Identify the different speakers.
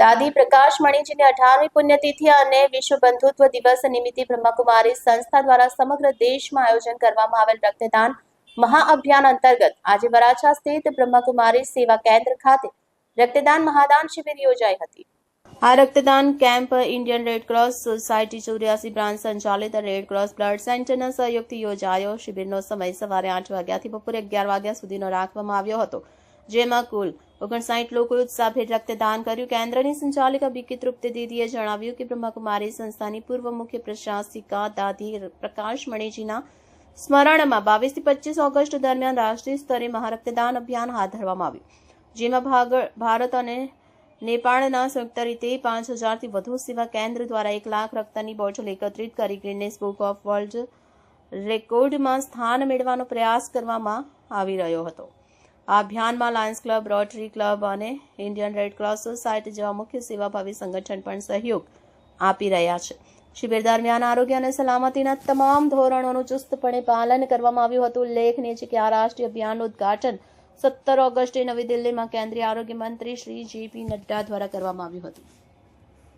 Speaker 1: દાદી પ્રકાશ મણીજીની અઢારમી પુણ્યતિથિ અને વિશ્વ બંધુત્વ દિવસ નિમિત્તે બ્રહ્મકુમારી સંસ્થા દ્વારા સમગ્ર દેશમાં આયોજન કરવામાં આવેલ રક્તદાન મહાઅભિયાન અંતર્ગત આજે વરાછા સ્થિત બ્રહ્મકુમારી સેવા કેન્દ્ર ખાતે રક્તદાન મહાદાન શિબિર યોજાઈ હતી. આ રક્તદાન camp Indian red cross society Choryasi branch સંચાલિત રેડ ક્રોસ બ્લડ સેન્ટરના સહયોગથી યોજાયો. શિબિરનો સમય સવારે આઠ વાગ્યાથી બપોરે અગિયાર વાગ્યા સુધીનો રાખવામાં આવ્યો હતો, જેમાં કુલ ઓગણસાઠ લોકોએ ઉત્સાહભેર રક્તદાન કર્યું. કેન્દ્રની સંચાલિકા બીકી તૃપ્તિ દીદીએ જણાવ્યું કે બ્રહ્માકુમારી સંસ્થાની પૂર્વ મુખ્ય પ્રશાસિકા દાદી પ્રકાશ મણીજીના સ્મરણમાં બાવીસથી પચીસ ઓગસ્ટ દરમિયાન રાષ્ટ્રીય સ્તરે મહારક્તદાન અભિયાન હાથ ધરવામાં આવ્યું. જેમાં ભારત અને નેપાળના સંયુક્ત રીતે પાંચ હજારથી વધુ સેવા કેન્દ્ર દ્વારા એક લાખ રક્તની બોટલ એકત્રિત કરી ગ્રીનેસ બુક ઓફ વર્લ્ડ રેકોર્ડમાં સ્થાન મેળવવાનો પ્રયાસ કરવામાં આવી રહ્યો હતો. આ અભિયાનમાં લાયન્સ ક્લબ, રોટરી ક્લબ અને ઇન્ડિયન રેડ ક્રોસ સોસાયટી જેવા મુખ્ય સેવાભાવી સંગઠન પણ સહયોગ આપી રહ્યા છે. શિબિર દરમિયાન આરોગ્ય અને સલામતીના તમામ ધોરણોનું ચુસ્તપણે પાલન કરવામાં આવ્યું હતું. ઉલ્લેખનીય છે કે આ રાષ્ટ્રીય અભિયાનનું ઉદઘાટન સત્તર ઓગસ્ટે નવી દિલ્હીમાં કેન્દ્રીય આરોગ્ય મંત્રી શ્રી જેપી નડ્ડા દ્વારા કરવામાં આવ્યું હતું.